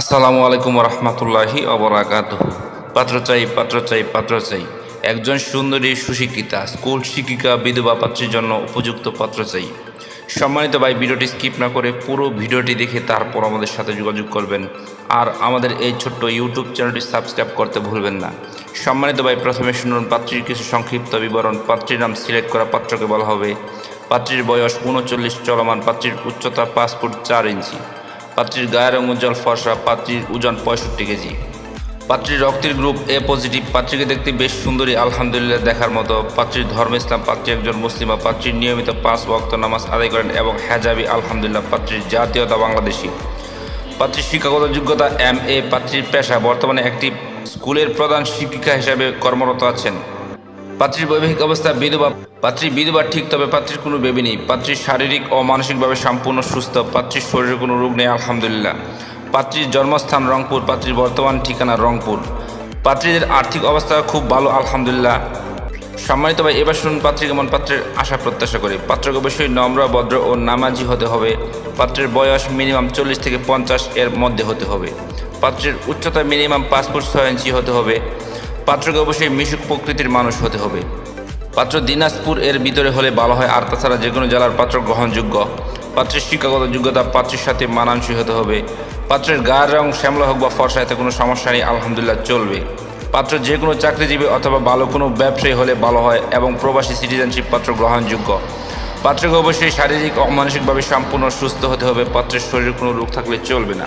আসসালামু আলাইকুম রহমতুল্লাহি অবরাকাত পাত্র চাই পাত্র চাই পাত্র চাই। একজন সুন্দরী সুশিক্ষিতা, স্কুল শিক্ষিকা, বিধবা পাত্রের জন্য উপযুক্ত পাত্র চাই। সম্মানিত ভাই, ভিডিওটি স্কিপ না করে পুরো ভিডিওটি দেখে তারপর আমাদের সাথে যোগাযোগ করবেন। আর আমাদের এই ছোট্ট ইউটিউব চ্যানেলটি সাবস্ক্রাইব করতে ভুলবেন না। সম্মানিত ভাই, প্রথমে শুনুন পাত্রীর কিছু সংক্ষিপ্ত বিবরণ। পাত্রীর নাম সিলেক্ট করা পাত্রকে বলা হবে। পাত্রীর বয়স উনচল্লিশ, চলমান। পাত্রীর উচ্চতা ফুট চার ইঞ্চি। পাত্রীর গায়ের রং উজ্জ্বল, ফর্সা, পাত্রীর ওজন পঁয়ষট্টি কেজি। পাত্রীর রক্তের গ্রুপ এ পজিটিভ, পাত্রীকে দেখতে বেশ সুন্দরী, আলহামদুলিল্লাহ দেখার মতো। পাত্রীর ধর্ম ইসলাম, পাত্রী একজন মুসলিমা পাত্রীর নিয়মিত পাঁচ ওয়াক্ত নামাজ আদায় করেন এবং হেজাবি, আলহামদুলিল্লাহ, পাত্রীর জাতীয়তা বাংলাদেশি। পাত্রীর শিক্ষাগত যোগ্যতা এম এ, পাত্রীর পেশা, বর্তমানে একটি স্কুলের প্রধান শিক্ষিকা হিসাবে কর্মরত আছেন। পাত্রীর বৈবাহিক অবস্থা বিধবা পাত্রী বিধবা ঠিক, তবে পাত্রীর কোনো বেবি নেই। পাত্রীর শারীরিক ও মানসিকভাবে সম্পূর্ণ সুস্থ। পাত্রীর শরীরে কোনো রোগ নেই, আলহামদুলিল্লাহ। পাত্রীর জন্মস্থান রংপুর, পাত্রীর বর্তমান ঠিকানা রংপুর। পাত্রীদের আর্থিক অবস্থা খুব ভালো, আলহামদুলিল্লাহ। সম্মানিত ভাই, এবার শুনুন পাত্রী কেমন, পাত্রের আশা প্রত্যাশা করি। পাত্রকে অবশ্যই নম্র, ভদ্র ও নামাজি হতে হবে। পাত্রের বয়স মিনিমাম চল্লিশ থেকে পঞ্চাশ এর মধ্যে হতে হবে। পাত্রের উচ্চতা মিনিমাম পাঁচ ফুট ছয় ইঞ্চি হতে হবে। পাত্রকে অবশ্যই মিশুক প্রকৃতির মানুষ হতে হবে। পাত্র দিনাজপুর এর ভিতরে হলে ভালো হয়, আর তাছাড়া যে কোনো জেলার পাত্র গ্রহণযোগ্য। পাত্রের শিক্ষাগত যোগ্যতা পাত্রের সাথে মানানসই হতে হবে। পাত্রের গায়ের রং শ্যামলা হোক বা ফর্সা, এতে কোনো সমস্যা নেই, আলহামদুলিল্লাহ চলবে। পাত্র যে কোনো চাকরিজীবী অথবা ভালো কোনো ব্যবসায়ী হলে ভালো হয় এবং প্রবাসী সিটিজেনশিপ পাত্র গ্রহণযোগ্য। পাত্রকে অবশ্যই শারীরিক ও মানসিকভাবে সম্পূর্ণ সুস্থ হতে হবে, পাত্রের শরীরে কোনো রোগ থাকলে চলবে না।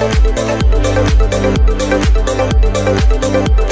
We'll be right.